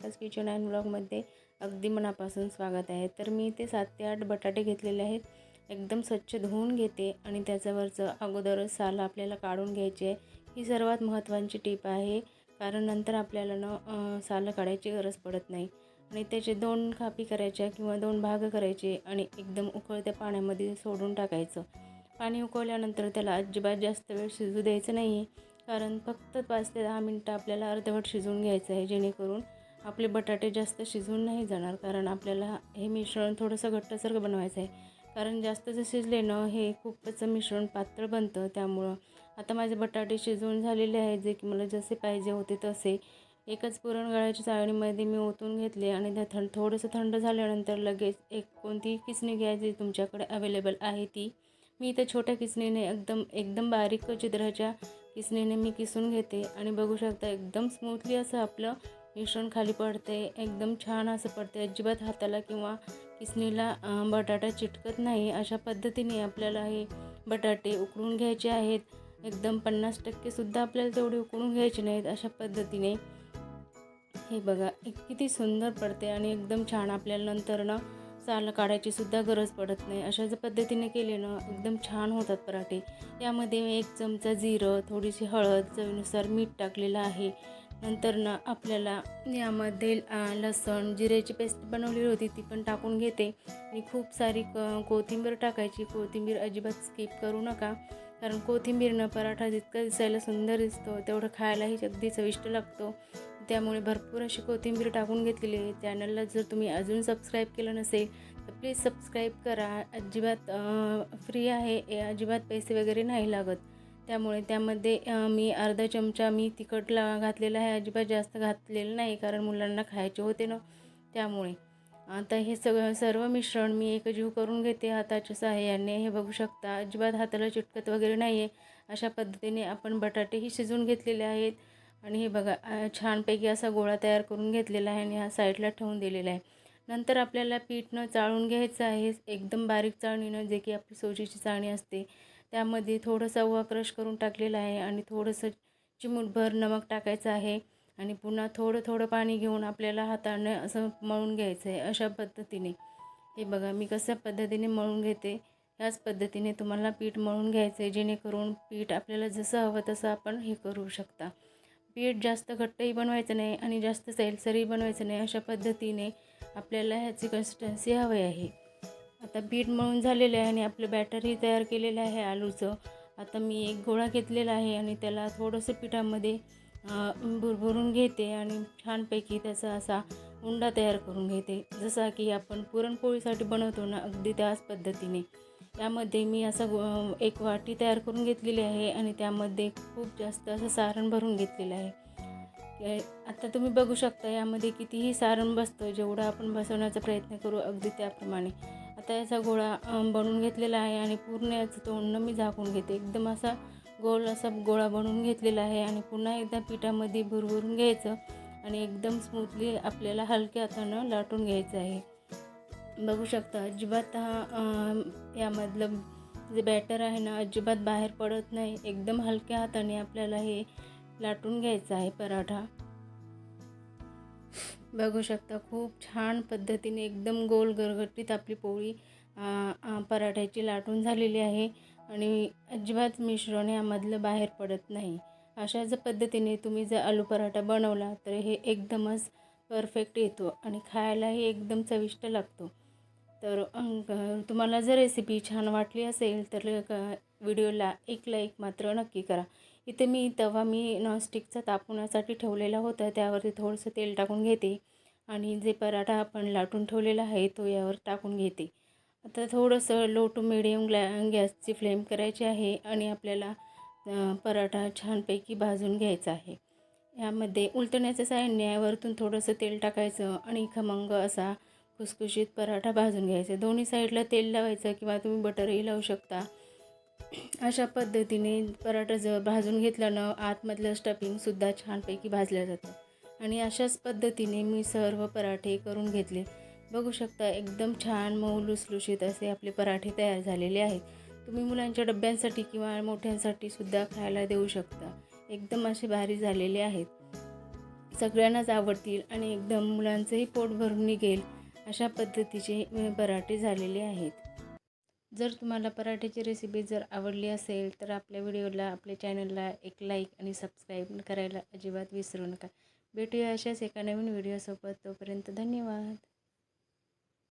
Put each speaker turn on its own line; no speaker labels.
Kitchen and ब्लॉगमध्ये अगदी मनापासून स्वागत आहे. तर मी ते सात ते आठ बटाटे घेतलेले आहेत. एकदम स्वच्छ धुवून घेते आणि त्याच्यावरचं अगोदरच साल आपल्याला काढून घ्यायची आहे. ही सर्वात महत्त्वाची टीप आहे. कारण नंतर आपल्याला न सालं काढायची गरज पडत नाही. आणि त्याचे दोन कापी करायच्या किंवा दोन भाग करायचे आणि एकदम उकळत्या पाण्यामध्ये सोडून टाकायचं. पाणी उकळल्यानंतर त्याला अजिबात जास्त वेळ शिजू द्यायचं नाही आहे कारण फक्त पाच ते दहा मिनटं आपल्याला अर्धवट शिजवून घ्यायचं आहे. जेणेकरून आपले बटाटे जास्त शिजून नाही जाणार कारण आपल्याला हे मिश्रण थोडंसं घट्टसारखं बनवायचं आहे कारण जास्त जर शिजले ना हे खूपच मिश्रण पातळ बनतं. त्यामुळं आता माझे बटाटे शिजवून झालेले आहेत जे की मला जसे पाहिजे होते तसे. एकच पुरणगाळ्याच्या चाळणीमध्ये मी ओतून घेतले आणि त्या थंड थोडंसं थंड झाल्यानंतर लगेच एक कोणतीही किसणी घ्यायची तुमच्याकडे अवेलेबल आहे ती. मी इथं छोट्या किसणीने एकदम एकदम बारीक चित्राच्या किसणीने मी किसून घेते. आणि बघू शकता एकदम स्मूथली असं आपलं मिश्रण खाली पडते एकदम छान असं पडते. अजिबात हाताला किंवा किसणीला बटाटा चिटकत नाही. अशा पद्धतीने आपल्याला हे बटाटे उकळून घ्यायचे आहेत. एकदम पन्नास टक्केसुद्धा आपल्याला तेवढे उकळून घ्यायचे नाहीत. अशा पद्धतीने हे बघा एक किती सुंदर पडते आणि एकदम छान आपल्याला नंतर ना सालं काढायची सुद्धा गरज पडत नाही. अशा जर पद्धतीने केले ना एकदम छान होतात पराठे. यामध्ये एक चमचा जिरं थोडीशी हळद चवीनुसार मीठ टाकलेलं आहे. नंतर ना आपल्याला यामध्ये लसूण लसण जिऱ्याची पेस्ट बनवलेली होती ती पण टाकून घेते. आणि खूप सारी क कोथिंबीर टाकायची. कोथिंबीर अजिबात स्किप करू नका. कारण कोथिंबीरनं पराठा जितका दिसायला सुंदर दिसतो तेवढं खायलाही अगदी चविष्ट लागतो. त्यामुळे भरपूर अशी कोथिंबीर टाकून घेतलेली आहे. चॅनलला जर तुम्ही अजून सबस्क्राईब केलं नसेल तर प्लीज सबस्क्राईब करा. अजिबात फ्री आहे. अजिबात पैसे वगैरे नाही लागत. त्यामुळे त्यामध्ये मी अर्धा चमचा मी तिखट ला घातलेला आहे अजिबात जास्त घातलेलं नाही कारण मुलांना खायचे होते ना त्यामुळे. आता हे सगळं सर्व मिश्रण मी एकजीव करून घेते हाताच्या सहाय्याने हे बघू शकता अजिबात हाताला चिटकत वगैरे नाही आहे अशा पद्धतीने आपण बटाटेही शिजवून घेतलेले आहेत. आणि हे बघा छानपैकी असा गोळा तयार करून घेतलेला आहे आणि हा साईडला ठेवून दिलेला आहे. नंतर आपल्याला पीठनं चाळून घ्यायचं आहे एकदम बारीक चाळणीनं जे की आपली सोजीची चाळणी असते. त्यामध्ये थोडंसं ओवा क्रश करून टाकलेला आहे आणि थोडंसं चिमूटभर नमक टाकायचं आहे. आणि पुन्हा थोडं थोडं पाणी घेऊन आपल्याला हाताने असं मळून घ्यायचं आहे अशा पद्धतीने. हे बघा मी कशा पद्धतीने मळून घेते? याच पद्धतीने तुम्हाला पीठ मळून घ्यायचं आहे जेणेकरून पीठ आपल्याला जसं हवं तसं आपण हे करू शकता. पीठ जास्त घट्टही बनवायचं नाही आणि जास्त सैलसरही बनवायचं नाही अशा पद्धतीने आपल्याला ह्याची कन्सिस्टन्सी हवी आहे. आता पीठ मळून झालेलं आहे आणि आपलं बॅटरही तयार केलेलं आहे आलूचं. आता मी एक गोळा घेतलेला आहे आणि त्याला थोडंसं पिठामध्ये भुरभुरून घेते आणि छानपैकी त्याचा असा उंडा तयार करून घेते. जसा की आपण पुरणपोळीसाठी बनवतो ना अगदी त्याच पद्धतीने. त्यामध्ये मी असं गो- एक वाटी तयार करून घेतलेली आहे आणि त्यामध्ये खूप जास्त असं सारण भरून घेतलेलं आहे. आता तुम्ही बघू शकता यामध्ये कितीही सारण बसतं जेवढं आपण बसवण्याचा प्रयत्न करू अगदी त्याप्रमाणे. आता याचा गोळा बनवून घेतलेला आहे आणि पूर्ण याचं तोंडनं मी झाकून घेते. एकदम असा गोल असा गोळा बनवून घेतलेला आहे आणि पुन्हा एकदा पिठामध्ये भुरभुरून घ्यायचं आणि एकदम स्मूथली आपल्याला हलक्या हातानं लाटून घ्यायचं आहे. बघू शकता अजिबात हा यामधलं जे बॅटर आहे ना अजिबात बाहेर पडत नाही. एकदम हलक्या हाताने आपल्याला हे लाटून घ्यायचं आहे पराठा. बघू शकता खूप छान पद्धतीने एकदम गोल गरगटीत आपली पोळी पराठ्याची लाटून झालेली आहे आणि अजिबात मिश्रण यामधलं बाहेर पडत नाही. अशा जर पद्धतीने तुम्ही जर आलू पराठा बनवला तर हे एकदमच परफेक्ट येतो आणि खायलाही एकदम चविष्ट लागतो. तर तुम्हाला जर रेसिपी छान वाटली असेल तर व्हिडिओला एक लाईक मात्र नक्की करा. इथे मी तवा मी नॉनस्टिकचा तापवण्यासाठी ठेवलेला होता. त्यावरती थोडंसं तेल टाकून घेते आणि जे पराठा आपण लाटून ठेवलेला आहे तो यावर टाकून घेते. आता थोडंसं लो टू मिडियम ग्लॅ गॅसची फ्लेम करायची आहे आणि आपल्याला पराठा छानपैकी भाजून घ्यायचा आहे. यामध्ये उलटण्याचं साह्याने वरतून थोडंसं तेल टाकायचं आणि खमंग असा खुसखुशीत पराठा भाजून घ्यायचा. दोन्ही साईडला तेल लावायचं किंवा तुम्ही बटरही लावू शकता. अशा पद्धतीने पराठा जर भाजून घेतल्यानं आतमधलं स्टफिंगसुद्धा छानपैकी भाजलं जातं. आणि अशाच पद्धतीने मी सर्व पराठे करून घेतले. बघू शकता एकदम छान मऊ लुसलुशीत असे आपले पराठे तयार झालेले आहेत. तुम्ही मुलांच्या डब्यांसाठी किंवा मोठ्यांसाठी सुद्धा खायला देऊ शकता. एकदम असे भारी झालेले आहेत. सगळ्यांनाच आवडतील आणि एकदम मुलांचंही पोट भरून निघेल अशा पद्धतीचे पराठे झालेले आहेत. जर तुम्हाला पराठ्याची रेसिपी जर आवडली असेल तर आपल्या व्हिडिओला आपल्या चॅनलला एक लाईक आणि सबस्क्राईब करायला अजिबात विसरू नका. भेटूया अशाच एका नवीन व्हिडिओसोबत तोपर्यंत धन्यवाद.